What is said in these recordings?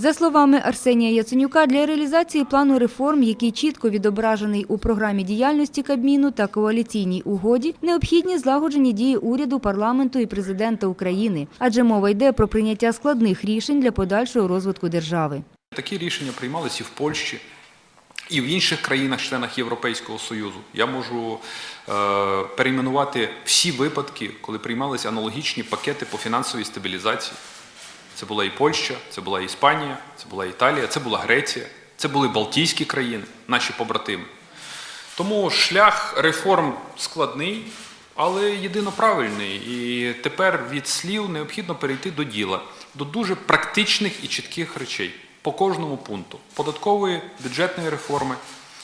За словами Арсенія Яценюка, для реалізації плану реформ, який чітко відображений у програмі діяльності Кабміну та коаліційній угоді, необхідні злагоджені дії уряду, парламенту і президента України, адже мова йде про прийняття складних рішень для подальшого розвитку держави. Такі рішення приймалися і в Польщі, і в інших країнах-членах Європейського Союзу. Я можу е, перейменувати всі випадки, коли приймалися аналогічні пакети по фінансовій стабілізації. Це була і Польща, це була Іспанія, це була Італія, це була Греція, це були Балтійські країни, наші побратими. Тому шлях реформ складний, але єдино правильний. І тепер від слів необхідно перейти до діла, до дуже практичних і чітких речей по кожному пункту податкової, бюджетної реформи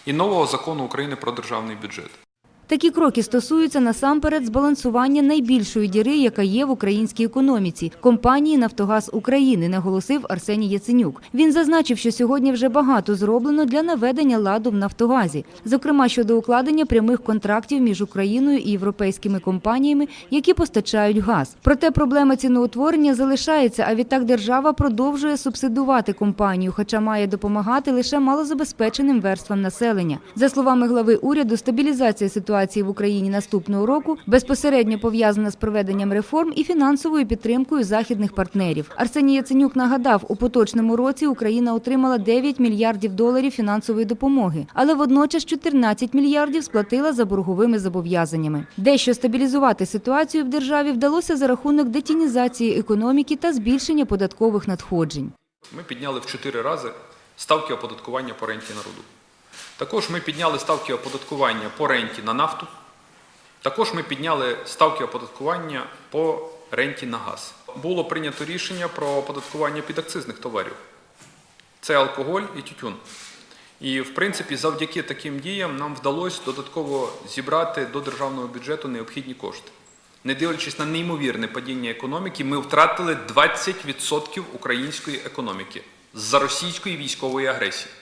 і нового закону України про державний бюджет. Такі кроки стосуються насамперед збалансування найбільшої діри, яка є в українській економіці компанії Нафтогаз України, наголосив Арсеній Яценюк. Він зазначив, що сьогодні вже багато зроблено для наведення ладу в Нафтогазі, зокрема щодо укладення прямих контрактів між Україною і європейськими компаніями, які постачають газ. Проте проблема ціноутворення залишається. А відтак держава продовжує субсидувати компанію, хоча має допомагати лише малозабезпеченим верствам населення. За словами глави уряду, стабілізація ситуації в Україні наступного року безпосередньо пов'язана з проведенням реформ і фінансовою підтримкою західних партнерів. Арсеній Яценюк нагадав, у поточному році Україна отримала 9 мільярдів доларів фінансової допомоги, але водночас 14 мільярдів сплатила за борговими зобов'язаннями. Дещо стабілізувати ситуацію в державі вдалося за рахунок детінізації економіки та збільшення податкових надходжень. Ми підняли в чотири рази ставки оподаткування по ренті народу. Також ми підняли ставки оподаткування по ренті на нафту. Також ми підняли ставки оподаткування по ренті на газ. Було прийнято рішення про оподаткування підакцизних товарів. Це алкоголь і тютюн. І, в принципі, завдяки таким діям нам вдалося додатково зібрати до державного бюджету необхідні кошти. Не дивлячись на неймовірне падіння економіки, ми втратили 20% української економіки з-за російської військової агресії.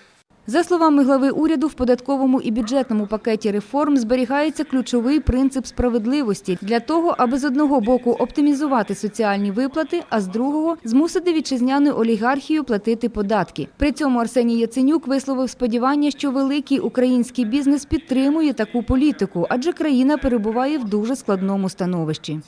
За словами глави уряду, в податковому і бюджетному пакеті реформ зберігається ключовий принцип справедливості для того, аби з одного боку оптимізувати соціальні виплати, а з другого змусити вітчизняну олігархію платити податки. При цьому Арсеній Яценюк висловив сподівання, що великий український бізнес підтримує таку політику, адже країна перебуває в дуже складному становищі.